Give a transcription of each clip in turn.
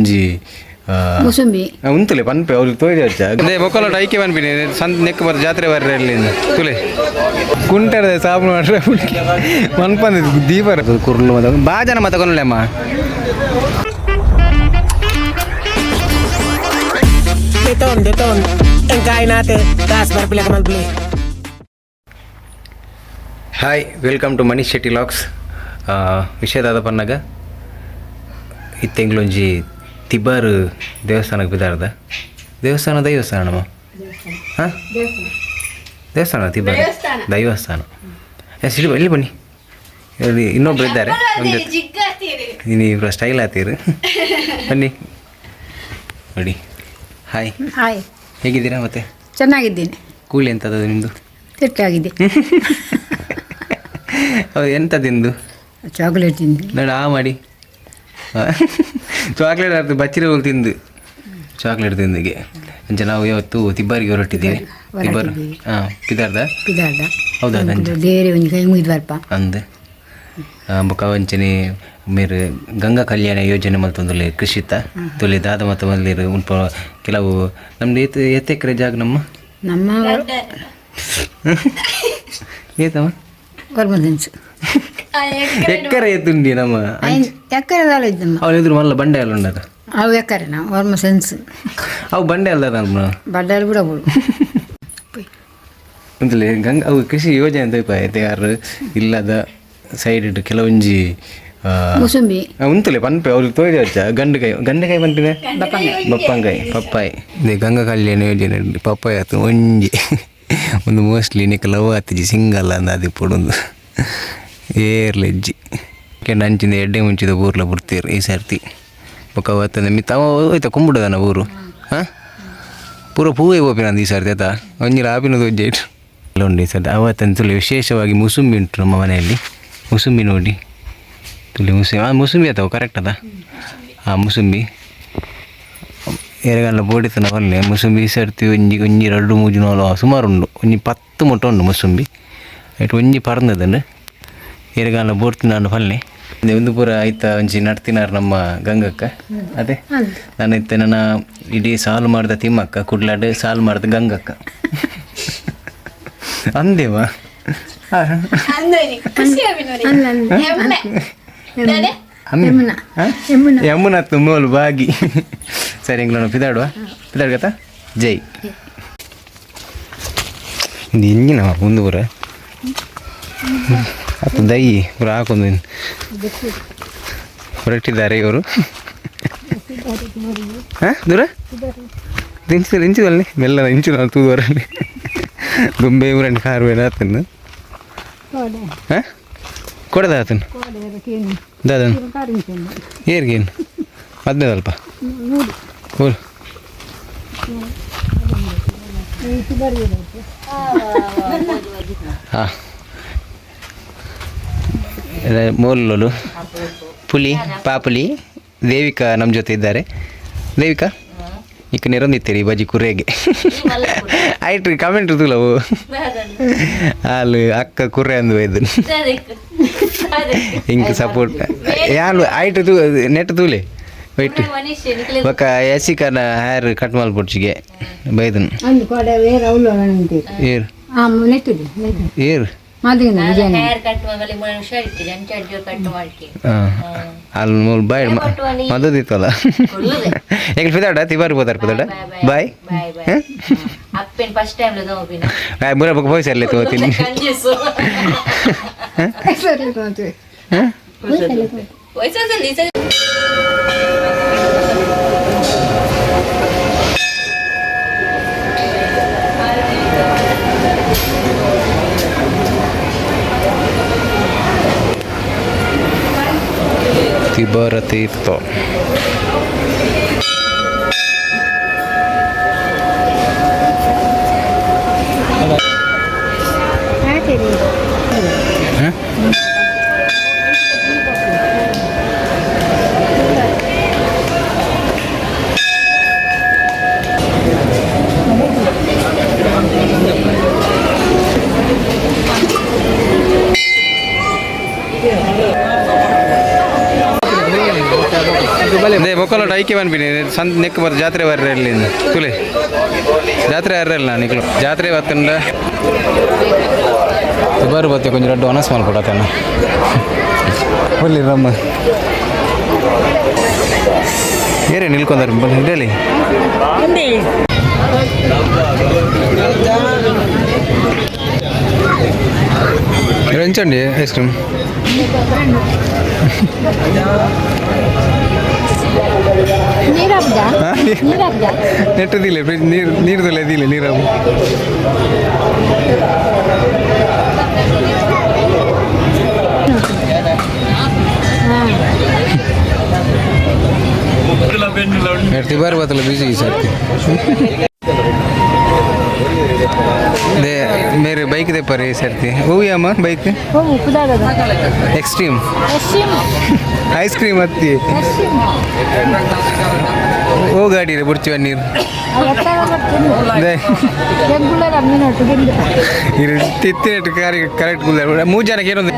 ಒಂಜಿ ಮುಸುಂಬಿ. ಉಂತುಲೆ ಪನ್ಪೆ ಅವ್ರಿಗೆ ತೋರಿ ಹಚ್ಚ ಅದೇ ಮೊಕ್ಕಲೋಟ ಐಕೆ ಪನ್ಪಿನಿ ಸಂತ ನೆಕ್ಕ ಬರ್ ಜಾತ್ರೆ ಬರ್ರೆ ಅಲ್ಲಿಂದ ತುಲೆ. ಕುಂಟರದ ಸಾಬು ಮಾಡ್ರೆ ಮನ್ಪಂದ ದೀಪ ಕುರ್ಲು ಮತ ಬಾ ಜನ ಮತ ಕೊನಲೆಮ್ಮ ka man, beli. Hi welcome to Manish Shetty LOX ವಿಷಯದಾದ ಪನ್ನಾಗ. ಈ ತಿಂಗಳೊಂಜಿ ತಿಬ್ಬಾರ್ ದೇವಸ್ಥಾನಕ್ಕೆ ಬಿದ್ದಾರ್ದ? ದೇವಸ್ಥಾನ ದೈವಸ್ಥಾನಮ್ಮ ಹಾಂ? ದೇವಸ್ಥಾನ ತಿಬ್ಬಾರ್ ದೈವಸ್ಥಾನ. ಎಸ್ ಇಲ್ಲಿ ಇಲ್ಲಿ ಬನ್ನಿ. ಇಲ್ಲಿ ಇನ್ನೊಬ್ರು ಇದ್ದಾರೆ. ಒಂದು ನೀನು ಇಬ್ಬರು ಸ್ಟೈಲ್ ಆತೀರು ಬನ್ನಿ. ನೋಡಿ. ಹಾಯ್ ಹಾಯ್ ಹೇಗಿದ್ದೀರಾ ಮತ್ತೆ? ಚೆನ್ನಾಗಿದ್ದೀನಿ. ಕೂಲಿ ಎಂಥದ್ದು ನಿಮ್ಮದು ತಿಟ್ಟಾಗಿದೆ ನಿಮ್ಮದು ಚಾಕ್ಲೇಟ್ ತಿಂದು. ನೋಡಿ ಆ ಮಾಡಿ. ಚಾಕ್ಲೇಟ್ ಅರ್ಧ ಬಚ್ಚಿರ ಹೋಗಿ ತಿಂದು. ಚಾಕ್ಲೇಟ್ ತಿಂದಿಗೆ. ಅಂಚೆ ನಾವು ಇವತ್ತು ತಿಬ್ಬಾರಿಗೆ ಹೊರಟಿದ್ದೀವಿ. ತಿಬ್ಬರ್. ಹಾಂ ಪಿದಾರ್ದ? ಪಿದಾರ್ದ. ಹೌದಾ ನಂಜೆ? ಬೇರೆ ಒಂದು ಕೈ ಮುಗಿದು ಬರ್ಪ ಅಂದೆ. ಬೊಕ ವಂಚನೆ ಮೇರೆ ಗಂಗಾ ಕಲ್ಯಾಣ ಯೋಜನೆ ಮಲ್ತೊಂದುಲ್ಲೆ ಕೃಷಿತ ತುಲಿ ದಾದ ಮತ್ತು ಮಲ್ಲಿರು ಉಲ್ಪ ಕೆಲವು ನಮ್ದು ಏತ್ ಎತ್ತ ಎಕರೆ ಜಾಗ ನಮ್ಮ? ನಮ್ಮ ಏತಮ್ಮ ಎಕ್ಕರೆ ದಾಲ ಇದ್ದಮ್ಮ ಅವನ ಎದುರು ಮಲ್ಲ ಬಂಡೆ ಎಲ್ಲ ಉಂಡದ? ಅವು ಎಕ್ಕರೆ ನಾವು ವರ್ಮ ಸೆನ್ಸ್. ಅವು ಬಂಡೆ ಅಲ್ಲದ ನಮ್ಮ. ಬಡ್ಡಲ್ಲಿ ಬಿಡಬಹುದು ಅಂತಲೇ ಗಂಗ ಅವು ಕೃಷಿ ಯೋಜನೆ ಅಂತ ಐತೆ ಯಾರು ಇಲ್ಲದ ಸೈಡ್ ಇಟ್ಟು ಕೆಲವೊಂಜಿ ಮುಸುಂಬಿ. ಉಂತಲೆ ಪನ್ಪೆ ಅವ್ರಿಗೆ ತೋರಿ ಹಚ್ಚ. ಗಂಡಕಾಯಿ ಗಂಡಕಾಯಿ ಬಂತಿದೆ? ಬಪ್ಪಂಗಾಯಿ ಪಪ್ಪಾಯಿ. ಇದೆ ಗಂಗಾ ಕಲ್ಯಾಣ ಯೋಜನೆ. ಪಪ್ಪಾಯಿ ಆತು ಒಂಜಿ. ಒಂದು ಮೋಸ್ಟ್ಲಿ ನಿಕ್ಕ ಲವ್ ಆತಿಜಿ ಸಿಂಗಲ್ ಅಂದ ಅದು ಪೊಡೊಂದು ಏರ್ಲೆಜ್ಜಿ ಕೆಂಡ ಅಂಚಿಂದ ಎಡ್ಡೆ ಮುಂಚಿದ ಊರ್ಲ ಬಿಡ್ತೀರಿ ಈ ಸರ್ತಿ? ಬೊಕ್ಕ ಅವತ್ತಂದ ಮಿತ್ತ ಅವ ಹೋಯ್ತ ಕುಂಬಿಡದನ ಊರು? ಹಾಂ? ಪೂರ ಪೂವೇ ಓಪಿನ ಈ ಸರ್ತಿ ಆತ ಒಂಜಿರ ಆಪಿನದು ಒಜ್ಜೆ ಇಟ್ಟು ಅಲ್ಲೊಂಡು ಈ ಸರ್ತಿ. ಅವತ್ತಂತೂ ವಿಶೇಷವಾಗಿ ಮುಸುಂಬಿ ಉಂಟು ನಮ್ಮ ಮನೆಯಲ್ಲಿ. ಮುಸುಂಬಿ ನೋಡಿ. ತುಳಿ ಮುಸುಂಬಿ. ಆ, ಮುಸುಂಬಿ ಆತವು ಕರೆಕ್ಟ್ ಅದ? ಆ, ಮುಸುಂಬಿ. ಎರೆಗಲ್ಲ ಬೋಡಿತನ ಬಲ್ಲೆ. ಮುಸುಂಬಿ ಈ ಸರ್ತಿ ಒಂಜಿ ಒಂಜಿ, ಎರಡು ಮೂಜು ನಾಲ್ಕು, ಸುಮಾರು ಉಂಡು ಒಂಜಿ ಪತ್ತು ಮೊಟ್ಟ ಉಂಡು ಮುಸುಂಬಿ. ಆಯ್ತು, ಒಂಜಿ ಪರಂದದನ್ನು ಎರೆಗಾಲ ಬೋರ್ತಿ ನಾನು ಒಂದು ಪೂರ ಆಯ್ತ ಒಂಜಿ ನಡ್ತಿನಾರ ನಮ್ಮ ಗಂಗಕ್ಕ. ಅದೇ. ನಾನು ಇತ್ತೆ ನನ್ನ ಇಡೀ ಸಾಲು ಮಾಡ್ದ ತಿಮ್ಮಕ್ಕ ಕುಡ್ಲಾಡ್ ಸಾಲು ಮಾಡ್ದ ಗಂಗಕ್ಕ. ಅಂದೇವಾ ಯಮುನಾ ಯಮುನಾ ಯಮುನ ತುಂಬೋಲು ಬಾಗಿ. ಸರಿ ಇಂಗ್ಲ ಪಿದಾಡುವ. ಪಿದಾಡ್ಗತ್ತ ಜೈ. ಇದು ಇಂಜಿನ ಒಂದು ಅದು ದೈ ಪೂರ ಹಾಕೊಂದು ಹೊರಟಿದ್ದಾರೆ ಇವರು. ಹಾಂ? ದೂರ? ಇಂಚು ದಿಂಚುದಲ್ಲಿ ಮೆಲ್ಲ ಇಂಚು ನಾವು ತೂದವರಲ್ಲಿ ಗೊಂಬೆ ಊರಂಡು ಕಾರು ಬೇಡ ಆತನ ಹಾಂ? ಕೊಡದ ಆತನ? ದಾದನ್? ಏರ್ಗೇನು ಹದಿನೈದು ಅಲ್ಪ ಹೋಲ್ ಹಾಂ. ಮೋಲೋಲು ಪುಲಿ ಪಾಪುಲಿ ದೇವಿಕಾ ನಮ್ಮ ಜೊತೆ ಇದ್ದಾರೆ. ದೇವಿಕಾ ಈಗ ನೆರೊಂದಿತ್ತೀರಿ ಬಜಿ ಕುರ್ರೆಗೆ. ಆಯ್ತು ಕಮೆಂಟ್ ಇರ್ತಲವು ಅಲ್ಲಿ ಅಕ್ಕ ಕುರ್ರೆ ಅಂದು ಹಿಂಗೆ ಸಪೋರ್ಟ್ ಯಾರು ಆಯ್ತು ತೂ ನೆಟ್ ತೂಲೆ. ವೈಟ್ ಬೊಕ್ಕ ಎಸಿಕನ ಹೇರ್ ಕಟ್ ಮಲ್ಪೊಡ್ಚಿಗೆ ಬೈದನ್. ಏರ್. ಏರ್. ಮದ್ದು ಇತ್ತಲ್ಲ ಎಲ್ಲಿ ಪಿದಾಡ ತಿಬಾರು ಬೋದಾರ ಪಿದಾಡ ಬಾಯ್ ಬಾಯ್ ಮುರ ಬಗ್ಗೆ ಬಾಯ್ ಸರ್ಲೆ ತಗೋತೀನಿ ಹಾಂ Ibarate po. ತೀರ್ಥ ಲೋಕಲ್ ಐಕೆ ಬಂದ್ಬಿನಿ ಸಂತ್ ನೆಕ್ ಬರ್ ಜಾತ್ರೆ ಬರ್ರಿ ಅಲ್ಲಿ ತುಲೆ ಜಾತ್ರೆ ಅರ್ರಲ್ಲ ನಿಕ್ಲು ಜಾತ್ರೆ ಬತ್ತಂಡ ಬರು ಬತ್ತೆ ಕೊಂಚ ದೊಡ್ಡ ಅನಸ್ ಮಾಡ್ಕೊಡತನ ಬಲ್ಲಿ ರಮ್ಮ ಏರೇ ನಿಲ್ಕೊಂಡಾರ ಇಡಲಿ ఎంచండి ఐస్ క్రీమ్ ನೆಟ್ಟು ದಿಲ್ಲ ನೀರು ನೀರು ದಿಲ್ಲ ದಿಲ್ಲ ನೀರು ಎಡ್ತಿ ಬಾರಿ ಬತ್ತಲ್ಲ ಬಿಸಿ ಸರ್ತಿ. ಮೇರೆ ಬೈಕ್ ದೆ ಪರಿ ಸರ್ತಿ. ಹೂವಿ ಅಮ್ಮ ಬೈಕ್ ಹೋಗು ಕುದಾಗದ ಎಕ್ಸ್ಟ್ರೀಮ್ ಐಸ್ ಕ್ರೀಮ್ ಹತ್ತಿ ಓ ಗಾಡಿ ರೀ ಬುಡ್ಚಿವ ನೀರು ದೇ. ರೆಗ್ಯುಲರ್ ಅಮ್ಮಿನ ಒಟ್ಟಿಗೆ ಇದು ತಿತ್ತಿನಟ್ಟು ಕಾರಿ ಕರೆಕ್ಟ್ ಗುಲ್ಲ ಮೂರು ಜನಕ್ಕೆ ಏನೊಂದು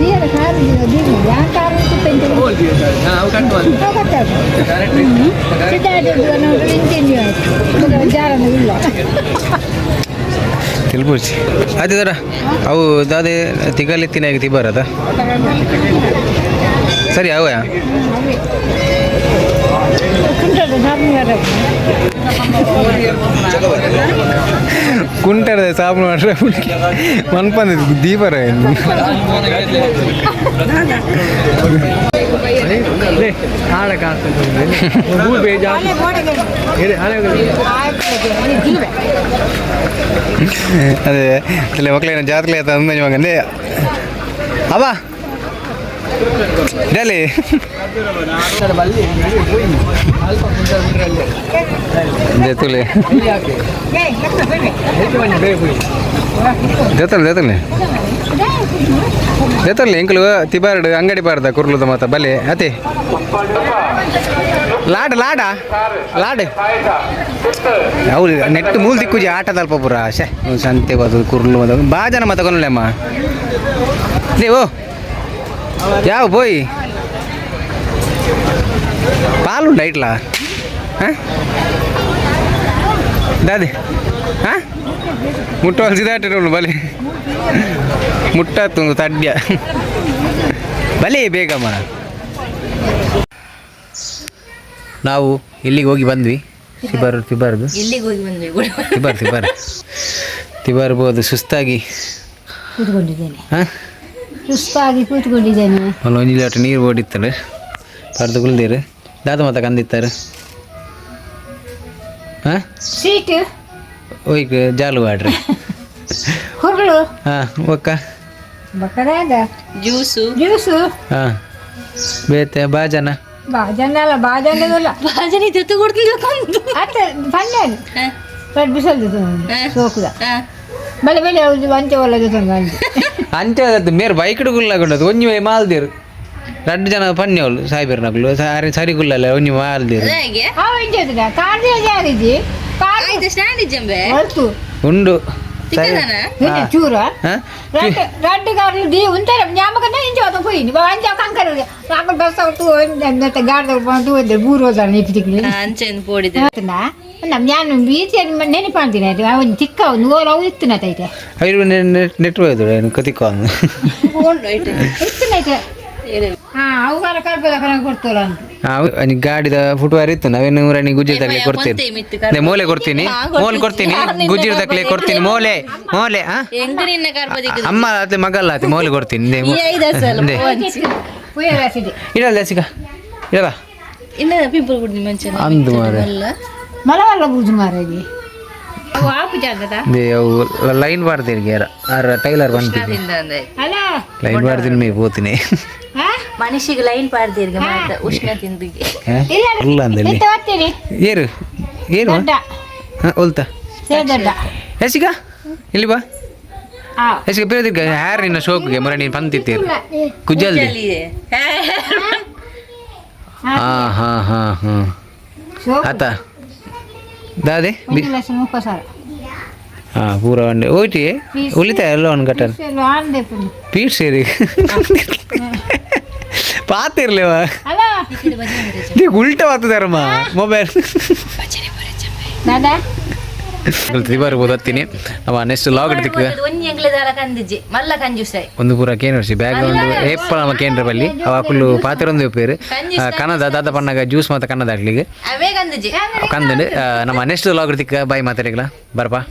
ನೀರು ತಿಳ್ಬುಡ್ಸಿ ಅದೇ ಅವು ದಾದೆ ತಿಗಲೆತ್ತಿನಾಗ ತಿಬಾರದ ಸರಿ ಅವ ಕುಂಟದ ಸಾಮವಾರ ಕುಂಟದ ಸಾಬು ಮಾಡ್ರೆ ಮನ್ಪಂದ ದೀಪರ ಅದೇ ಅಲ್ಲಿ ಮಕ್ಕಳೇನ ಜಾತ್ರೆ ಆಯ್ತು ಅಂದ ಇವಾಗ ಅಂದೆ ಅವ ಇಡಲಿ ಜತುಲೆ ಜತಲ್ ಜತಲೆ ಜತಲ್ ಎಂಕಲು ತಿಬಾರ್ಡ್ ಅಂಗಡಿ ಬಾರ್ದ ಕುರ್ಲುದ ಮಾತ ಬಲೆ ಅತಿ ಲಾಡ್ ಲಾಡ ಲಾಡ್ ಹೌದು ನೆಟ್ ಮೂಲ್ ದಿಕ್ಕುಜಿ ಆಟದ ಅಲ್ಪ ಪುರ ಶೇ ಸಂತೆ ಬದು ಕುರ್ಲು ಬದು ಬಾ ಜನ ಮತ ಕೊನಲೆಮ್ಮ ನೀವು ಯಾವ ಬೋಯ್? ಪಾಲು ಇಟ್ಲಾ? ಹಾಂ? ದಾದಿ ಹಾಂ? ಮುಟ್ಟವಲ್ ಸಿದಾಟಿರೋನು ಬಲಿ. ಮುಟ್ಟಾತು ತಡ್ಯ. ಬಲಿ ಬೇಗಮ್ಮ ನಾವು ಇಲ್ಲಿಗೆ ಹೋಗಿ ಬಂದ್ವಿ. ತಿಬಾರ್ ತಿಬಾರ್ದು. ಇಲ್ಲಿಗೆ ಹೋಗಿ ಬಂದ್ವಿ ತಿಬಾರ್ ತಿಬಾರ್. ತಿಬಾರ್ಬೋದು ಸುಸ್ತಾಗಿ ಹಾಂ? ಸುಸ್ತಾಗಿ ಕೂತ್ಕೊಂಡಿದ್ದೇನೆ. ಒಂದು ಒಂದು ಲೀಟರ್ ನೀರು ಓಡಿತ್ತಾರೆ ಪರ್ದು ಗುಲ್ದೇರು ದಾದ ಮತ ಕಂದಿತ್ತಾರೆ? ಹಾಂ? ಸೀಟ್ ಹೋಯ್ಕ ಜಾಲು ಆಡ್ರಿ ಹುರುಳು ಹಾಂ ಒಕ್ಕ? ಬಕರಾದ ಜ್ಯೂಸು ಜ್ಯೂಸು ಹಾಂ. ಬೇತೆ ಬಾಜನ? ಬಾಜನ ಅಲ್ಲ ಬಾಜನದಲ್ಲ ಬಾಜನ ಜೊತೆ ಕೊಡ್ತಿದ್ದು ಅತ್ತೆ ಪಡ್ ಬಿಸಲ್ದು ಸೋಕುದ. ಬಲೆ ಬೆಲೆ ಹೌದು ಅಂಚೆ ಒಳಗೆ ತಂದು ಅಂಚೆ. ಅಂತೆ ಅದು ಮೇರೆ ಬೈಕ್ ಗುಲ್ಲಾಗೊಂಡದು ಒಂಜಿ ಮಾಲ್ದೇರು. రెండు ಜನ ಪನ್ಯೋಳು ಸಾಯ್ಬೇರು ನಗ್ಲು ಸಾರಿ ಸರಿ ಗುಲ್ಲಲ್ಲ ಒಂಜಿ ಮಾಲ್ದೇರು. ಹೇಗೆ? ಅವ ಇಂಚದ ಕಾರ್ ಜಾರಿಜಿ ಕಾರ್ ಸ್ಟ್ಯಾಂಡ್ ಇಜ್ಜಂಬೆ ಹೊರ್ತು. ಉಂಡು. చూరా రెడ్ గారు దీ ఉంటారు జ్ఞాపకం ఇంచోత పోయింది అంచా కంకర రాకుండా బస్ అవుతూ గాడిద పోతూ ఊరోజాన్ని ఇప్పుడు అంచేది పోడిదా జ్ఞానం బీచి నేను పంపినారు అవును తిక్కావు నువ్వు రావు ఇస్తున్నట్టయితే నెట్ పోయేది తిక్కావు ఇస్తున్నట్టే ಗಾಡಿದ ಫುಟ್ವೇರ್ ಇತ್ತು ನಾವೇನು ರಾಣಿ ಗುಜ್ಜಿ ತಕ್ಲೆ ಕೊಡ್ತೀನಿ. ಮೋಲೆ ಮೂಲೆ ಕೊಡ್ತೀನಿ. ಮೋಲ್ ಕೊಡ್ತೀನಿ ಗುಜ್ಜಿ ತಕ್ಲೆ ಕೊಡ್ತೀನಿ. ಮೋಲೆ ಮೋಲೆ ಅಮ್ಮ ಆತ ಮಗಲ್ಲ ಆತ ಮೋಲೆ ಕೊಡ್ತೀನಿ. ಇಡಲ್ಲ ಸಿಗ ಇಡಲ್ಲ ಅಂದು ಮಾರಾಗಿ ಲೈನ್ ಬಾರ್ದಿರ್ಗೆ ಯಾರ ಟೈಲರ್ ಬಂದಿದ್ದೆ ಅಂದ್ರೆ ಲೈನ್ ಬಾರ್ದಿನ ಮೇ ಹೋತೀನಿ ಹಾ? ಮನುಷ್ಯಗೆ ಲೈನ್ ಪಾಡ್ದಿರ್ಗ ಮಾತ ಉಷ್ಣ ತಿಂದಿಗೆ ಇಲ್ಲ ಇಲ್ಲ ಅಂದಲ್ಲಿ ಎತ್ತ ಬರ್ತೀನಿ ಏರು ಏನು ದೊಡ್ಡ. ಹಾಂ ಹೊಲ್ತಾ. ಸೇರ್ ದೊಡ್ಡ. ಎಸಿಗ ಇಲ್ಲಿ ಬಾ. ಆ. ಎಸಿಗ ಬೇರೆ ಹ್ಯಾರ್ ನಿನ್ನ ಶೋಕ್ಗೆ? ಮರ ನೀನು ಬಂದಿತ್ತೀರಿ ಕುಜ್ಜಲ್ದಿ. ಹಾಂ. ಹಾಂ ಹಾಂ ಹಾಂ ಸೋಪು ಆತ. ದಾದೆ ಬಿ. ಒಂದು ಲಕ್ಷ ಮುಪ್ಪತ್ತು ಸಾವಿರ. ಹಾಂ ಪೂರ ಒಂಡೆ ಹೋಯ್ತಿ. ಉಳಿತಾಯ ಎಲ್ಲ ಒಂದು ಗಟ್ಟರ್ ಆಂದೆ ಪುಣ್ಯ ಪೀಟ್ ಸೇರಿ. ಪಾತಿರ್ಲೇವ? ಅಲ್ಲ. ನೀ ಉಲ್ಟ ಮೊಬೈಲ್. ದಾದಾ ಬರ್ಬೋದು ಹತ್ತೀನಿ ಅವ ನೆಕ್ಸ್ಟ್ ಲಾಗ್ ಇಡ್ತಿಕ್ಕ ಒಂಜಿ ಎಂಗ್ಲೆ ದಾಲ ಕಂದಿಜ್ಜಿ. ಮಲ್ಲ ಕಂಜುಸಾಯ್ ಒಂದು ಪೂರ ಕೇನರ್ಸಿ ವರ್ಷಿ ಬ್ಯಾಗ್ ಗ್ರೌಂಡ್ ಏಪಲ್ ನಮ್ಮ ಕೇಂದ್ರ ಬಲ್ಲಿ. ಅವ ಪಾತಿರೊಂದು ದಾದ ಪಣ್ಣಗ ಜ್ಯೂಸ್ ಮಾತ ಹಾಕ್ಲಿಗೆ ಅವೇ ಕಂದಿಜ್ಜಿ. ಕಂದನು. ನಮ್ಮ ನೆಕ್ಸ್ಟ್ ಲಾಗ್ ಇಡ್ತಿಕ್ಕ ಬಾಯಿ ಮಾತಾಡಿಗ್ಲಾ. ಬರ್ಪಾ.